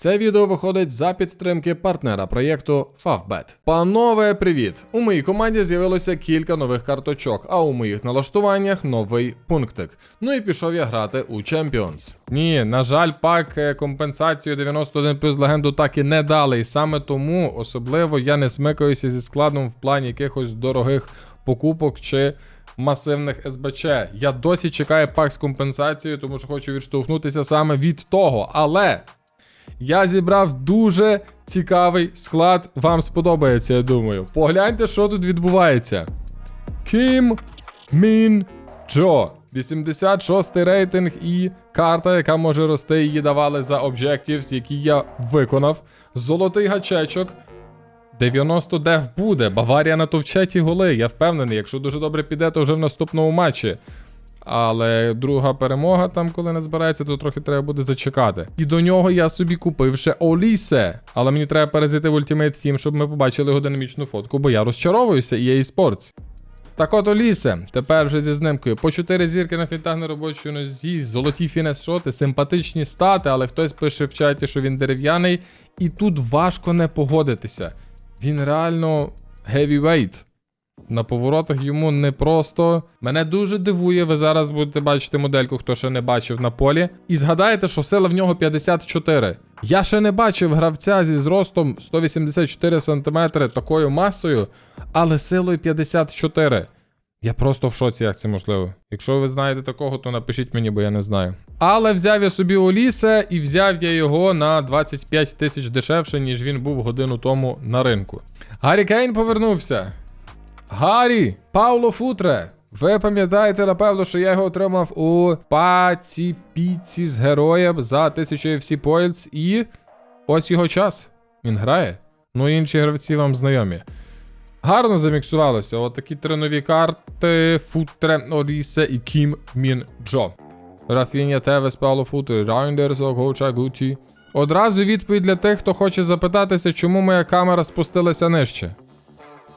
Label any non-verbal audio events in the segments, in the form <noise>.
Це відео виходить за підтримки партнера проєкту Favbet. Панове, привіт! У моїй команді з'явилося кілька нових карточок, а у моїх налаштуваннях новий пунктик. Ну і пішов я грати у Champions. Ні, на жаль, пак е, компенсацію 91 плюс легенду так і не дали. І саме тому особливо я не смикаюся зі складом в плані якихось дорогих покупок чи масивних СБЧ. Я досі чекаю пак з компенсацією, тому що хочу відштовхнутися саме від того. Але я зібрав дуже цікавий склад. Вам сподобається, я думаю. Погляньте, що тут відбувається. Кім Мін Джо. 86 рейтинг і карта, яка може рости, її давали за Objectives, які я виконав. Золотий гачечок. 90 деф буде. Баварія натовче ті голи. Я впевнений, якщо дуже добре піде, то вже в наступному матчі. Але друга перемога, там, коли не збирається, то трохи треба буде зачекати. І до нього я собі купив ще Олісе. Але мені треба перезайти в Ultimate Team, щоб ми побачили його динамічну фотку, бо я розчаровуюся EA Sports. Так от Олісе, тепер вже зі знимкою. По 4 зірки на фінтах на робочій нозі, золоті фінес-шоти, симпатичні стати, але хтось пише в чаті, що він дерев'яний, і тут важко не погодитися. Він реально heavyweight. На поворотах йому не просто. Мене дуже дивує, ви зараз будете бачити модельку, хто ще не бачив на полі. І згадаєте, що сила в нього 54. Я ще не бачив гравця зі зростом 184 см такою масою, але силою 54. Я просто в шоці, як це можливо. Якщо ви знаєте такого, то напишіть мені, бо я не знаю. Але взяв я собі Олісе і взяв я його на 25 тисяч дешевше, ніж він був годину тому на ринку. Гаррі Кейн повернувся. Гаррі, Пауло Футре. Ви пам'ятаєте, напевно, що я його отримав у паці піці з героєм за 1000 FC Points і ось його час. Він грає. Ну інші гравці вам знайомі. Гарно заміксувалося. От такі три нові карти: Футре, Орісе і Кім Мін Джо. Рафіня Тевес, Пауло Футре, Райндерс, Гоуча Гуті. Одразу відповідь для тих, хто хоче запитатися, чому моя камера спустилася нижче.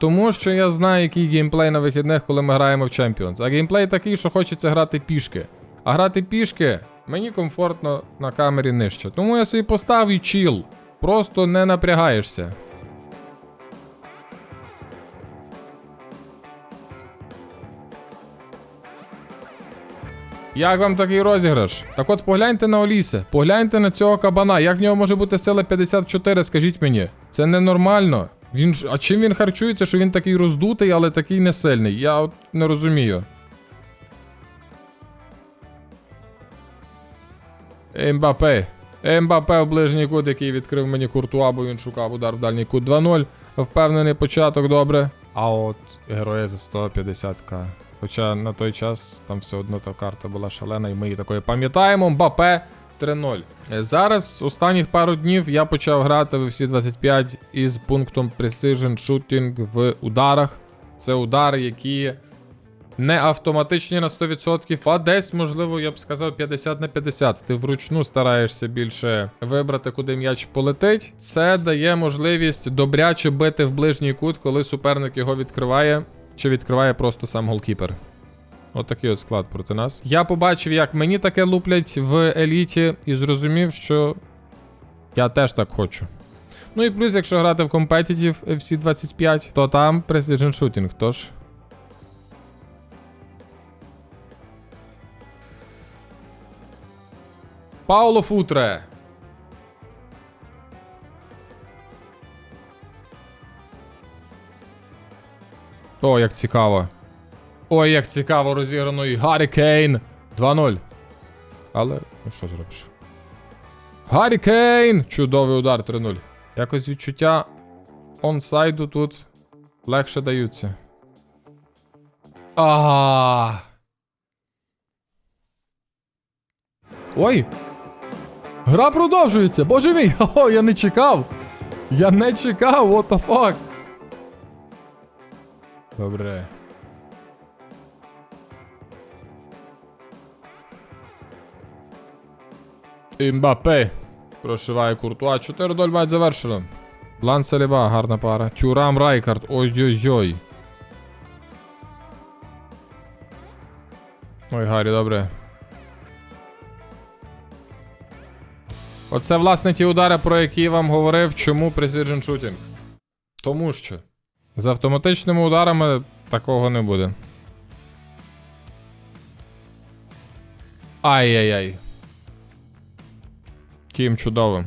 Тому що я знаю, який геймплей на вихідних, коли ми граємо в Champions. А геймплей такий, що хочеться грати пішки. А грати пішки мені комфортно на камері нижче. Тому я собі постав і чіл. Просто не напрягаєшся. Як вам такий розіграш? Так от погляньте на Олісе, погляньте на цього кабана. Як в нього може бути сила 54, скажіть мені. Це ненормально. Він ж. А чим він харчується, що він такий роздутий, але такий не сильний? Я от не розумію. Ембапе. Ембапе в ближній кут, який відкрив мені куртуа, бо він шукав удар в дальній кут 2-0. Впевнений початок добре. А от героя за 150к. Хоча на той час там все одно та карта була шалена, і ми її такою пам'ятаємо. Мбапе 3-0. Е, Зараз, останніх пару днів, я почав грати в всі 25 із пунктом Precision Shooting в ударах. Це удари, які не автоматичні на 100%, а десь, можливо, я б сказав, 50 на 50. Ти вручну стараєшся більше вибрати, куди м'яч полетить. Це дає можливість добряче бити в ближній кут, коли суперник його відкриває, чи відкриває просто сам голкіпер. Отакий от склад проти нас. Я побачив, як мені таке луплять в еліті, і зрозумів, що я теж так хочу. Ну і плюс, якщо грати в Competitive FC 25, то там Precision Shooting, тож. Пауло Футре. О, як цікаво. Ой, як цікаво розіграно і Гаррі Кейн 2-0. Але, ну що зробиш? Гаррі Кейн! Чудовий удар 3-0. Якось відчуття онсайду тут легше даються. Ага. Ой! Гра продовжується! Боже мій! <laughs> О, я не чекав! Я не чекав, what the fuck! Добре. Імбапе. Прошиває Куртуа. 4-0 матч завершено. Блан Саліба, гарна пара. Тюрам Райкард. Ой-ой-ой. Ой, Гаррі, добре. Оце, власне, ті удари, про які я вам говорив, чому Precision Shooting. Тому що з автоматичними ударами такого не буде. Ай-яй-яй. Кім чудово.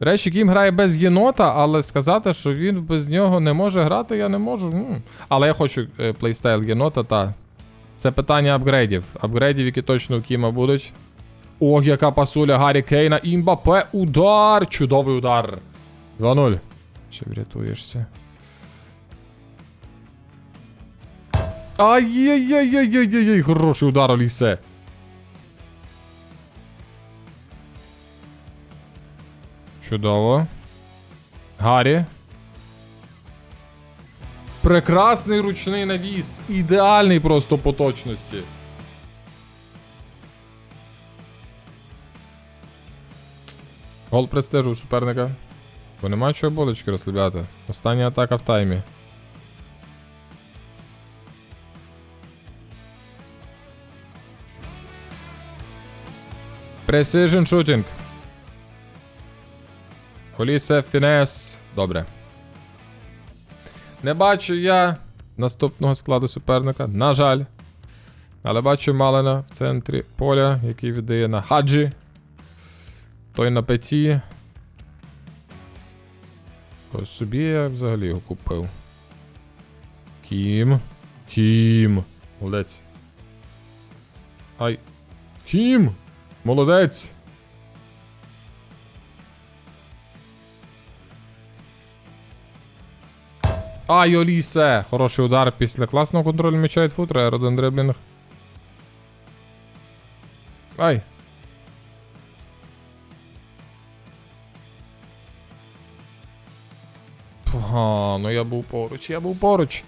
До речі, Кім грає без єнота, але сказати, що він без нього не може грати, я не можу. М. Але я хочу е, плейстайл єнота, та. Це питання апгрейдів. Апгрейдів, які точно у Кіма будуть. Ох, яка пасуля Гаррі Кейна. Імбапе. Удар! Чудовий удар. 2-0. Ще врятуєшся. Ай-яй-яй-яй-яй-яй, хороший удар Олісе. Чудово. Гаррі. Прекрасний ручний навіс. Ідеальний просто по точності. Гол престижу суперника. Бо нема чого болочки розслабляти. Остання атака в таймі. Precision shooting. Олісе Фінес. Добре. Не бачу я наступного складу суперника. На жаль. Але бачу Малена в центрі поля, який віддає на Хаджі. Той на петі. Ось собі я взагалі його купив. Кім. Кім. Молодець. Ай. Кім! Молодець! Ай, Олісе! Хороший удар після класного контролю м'яча від футра, роден дриблінг. Ай. Погано, я був поруч, я був поруч.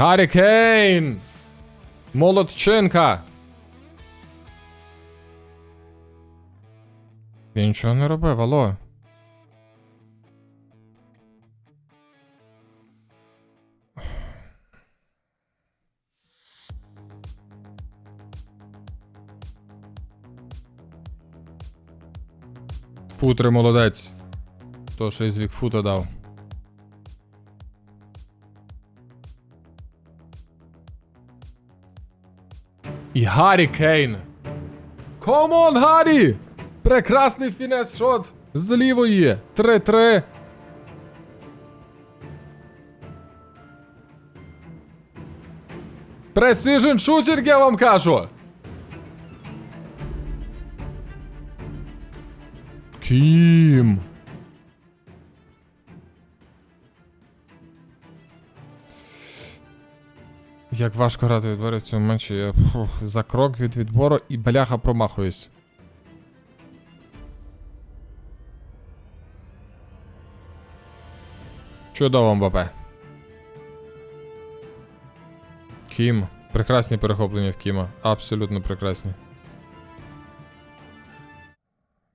Гаррі Кейн! Молодчинка! Я нічого не робив, алло. Футри молодець. То що із Вікфута дав. І Гаррі Кейн. Комон, Гаррі! Прекрасний фінес шот з лівої. 3-3. Precision шутер, я вам кажу. Кім. Як важко грати відбори в цьому матчі. Я фух, за крок від відбору і бляха промахуюсь. Чудово, Мбапе. Кім. Прекрасні перехоплення в Кіма. Абсолютно прекрасні.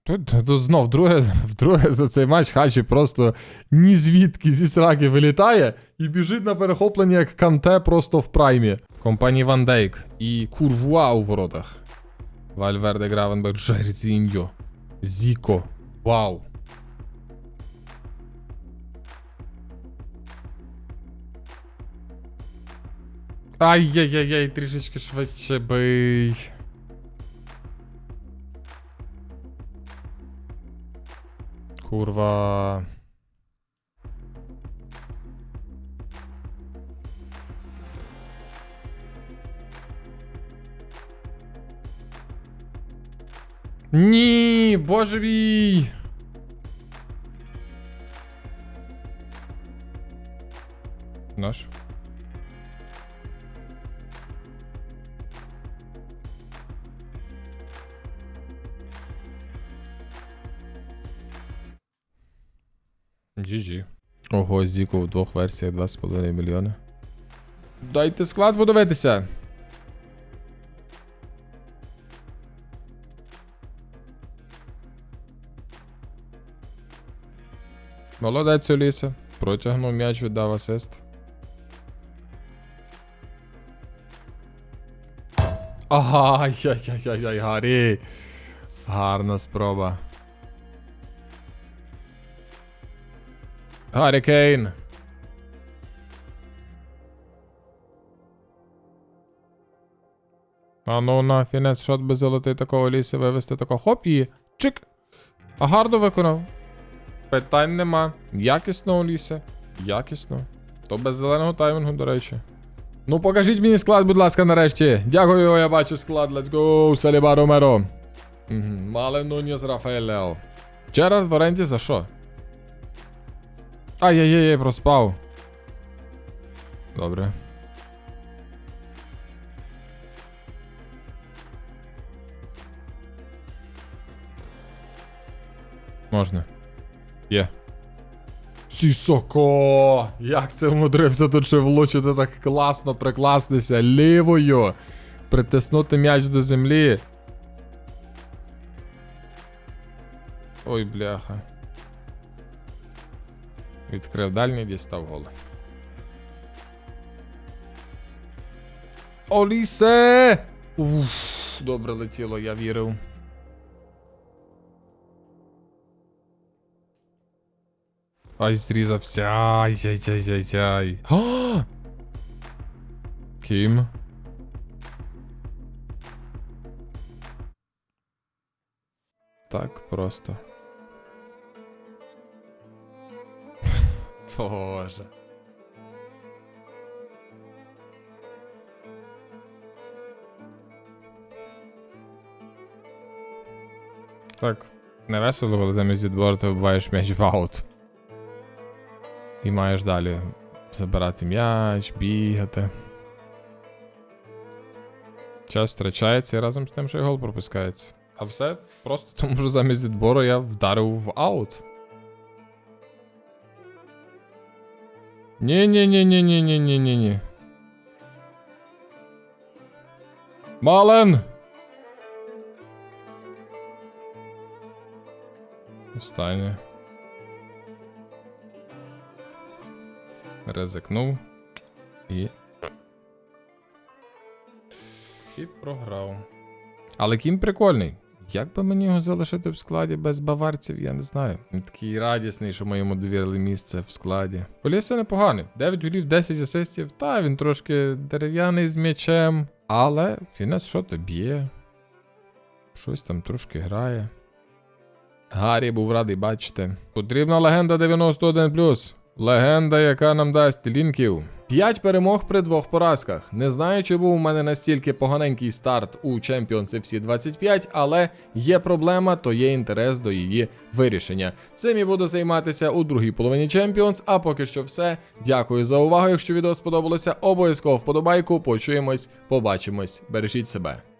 Тут, тут знов друге, <laughs> вдруге за цей матч Хачі просто ні звідки зі сраки вилітає і біжить на перехоплення як канте просто в праймі. Компанії Ван Дейк і Курвуа у воротах. Вальверде Гравенберг, Жерзіньо. Зіко. Вау. Ай-яй-яй-яй, трішечки швидше бий. Kurwa. Ні, боже мій. Наш. GG. Ого, Зіко в двох версіях 2,5 мільйони. Дайте склад подивитися. Молодець Оліса. Протягнув м'яч, віддав асист. Ага, <laughs> яй-яй-яй, Гаррі. Гарна спроба. Гаррі Кейн. А ну на фінес шот би золотий такого ліси вивести тако хоп і чик. А гарно виконав. Питань нема. Якісно у лісе. Якісно. То без зеленого таймінгу, до речі. Ну покажіть мені склад, будь ласка, нарешті. Дякую, я бачу склад. Let's go, Саліба Ромеро. Угу. Мале Нуньєс Рафаель Лео. Джерард в оренді за що? Ай-яй-яй, проспав. Добре. Можна. Є. Сісоко! Як ти вмудрився тут ще влучити так класно прикластися лівою. Притиснути м'яч до землі. Ой, бляха. Відкрив дальній, дістав гол. Олісе! Уф, добре летіло, я вірив. Ай, зрізався. Ай-яй-яй-яй-яй. Кім? Так просто. Боже. Так, не весело, але замість відбору вбиваєш м'яч в аут. І маєш далі забирати м'яч, бігати. Час втрачається і разом з тим, що й гол пропускається. А все просто тому, що замість відбору я вдарив в аут. Ні-ні-ні-ні-ні-ні-ні-ні. Мален! Останнє. Ризикнув. І. І програв. Але кім прикольний. Як би мені його залишити в складі без баварців, я не знаю. Він такий радісний, що ми йому довірили місце в складі. Полісся непоганий. 9 голів, 10 асистів. Та він трошки дерев'яний з м'ячем. Але фінес що то б'є. Щось там трошки грає. Гаррі був радий бачити. Потрібна легенда 91 Легенда, яка нам дасть лінків. П'ять перемог при двох поразках. Не знаю, чи був у мене настільки поганенький старт у Champions FC 25, але є проблема, то є інтерес до її вирішення. Цим і буду займатися у другій половині Champions, а поки що все. Дякую за увагу. Якщо відео сподобалося, обов'язково вподобайку. Почуємось, побачимось. Бережіть себе.